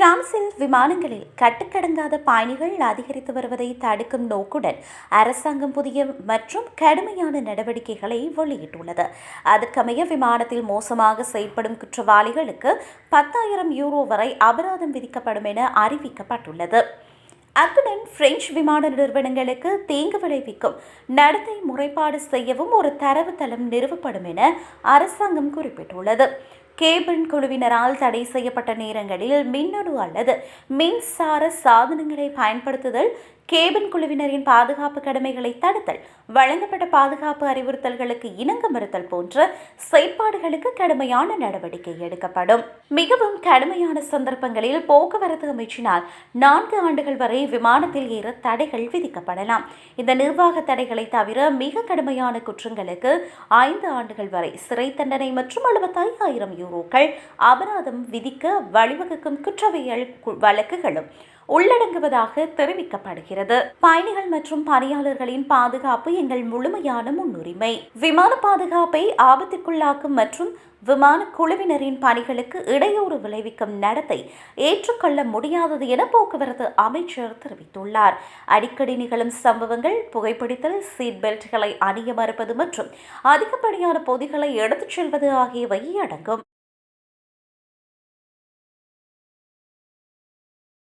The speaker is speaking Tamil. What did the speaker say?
பிரான்சில் விமானங்களில் கட்டுக்கடங்காத பயணிகள் அதிகரித்து வருவதை தடுக்கும் நோக்குடன் அரசாங்கம் புதிய மற்றும் கடுமையான நடவடிக்கைகளை வெளியிட்டுள்ளது. அதற்கமைய விமானத்தில் மோசமாக செயல்படும் குற்றவாளிகளுக்கு பத்தாயிரம் யூரோ வரை அபராதம் விதிக்கப்படும் என அறிவிக்கப்பட்டுள்ளது. அத்துடன் பிரெஞ்சு விமான நிறுவனங்களுக்கு தீங்கு விளைவிக்கும் நடத்தை முறைப்பாடு செய்யவும் ஒரு தரவுத்தளம் நிறுவப்படும் என அரசாங்கம் குறிப்பிட்டுள்ளது. கேபின் குழுவினரால் தடை செய்யப்பட்ட நேரங்களில் மின்னணு அல்லது மின்சார சாதனங்களை பயன்படுத்துதல் கேபின் குழுவினரின் பாதுகாப்பு கடமைகளை தடுத்தல் வழங்கப்பட்ட பாதுகாப்பு அறிவுறுத்தல்களுக்கு இணங்க மறுத்தல் போன்ற செயற்பாடுகளுக்கு கடுமையான நடவடிக்கை எடுக்கப்படும். மிகவும் கடுமையான சந்தர்ப்பங்களில் போக்குவரத்து அமைச்சினால் நான்கு ஆண்டுகள் வரை விமானத்தில் ஏற தடைகள் விதிக்கப்படலாம். இந்த நிர்வாக தடைகளை தவிர மிக கடுமையான குற்றங்களுக்கு ஐந்து ஆண்டுகள் வரை சிறை தண்டனை மற்றும் எழுபத்தையாயிரம் யூரோக்கள் அபராதம் விதிக்க வழிவகுக்கும் குற்றவியல் கு- வழக்குகளும் உள்ளடங்குவதாக தெரிவிக்கப்படுகிறது. பயணிகள் மற்றும் பணியாளர்களின் பாதுகாப்பு எங்கள் முழுமையான முன்னுரிமை. விமான பாதுகாப்பை ஆபத்திற்குள்ளாக்கும் மற்றும் விமான குழுவினரின் பணிகளுக்கு இடையூறு விளைவிக்கும் நடத்தை ஏற்றுக்கொள்ள முடியாதது என போக்குவரத்து அமைச்சர் தெரிவித்துள்ளார். அடிக்கடி நிகழும் சம்பவங்கள் புகைப்பிடித்தல் சீட் பெல்ட்களை அணிய மறுப்பது மற்றும் அதிகப்படியான பொதிகளை எடுத்துச் செல்வது ஆகியவை அடங்கும்.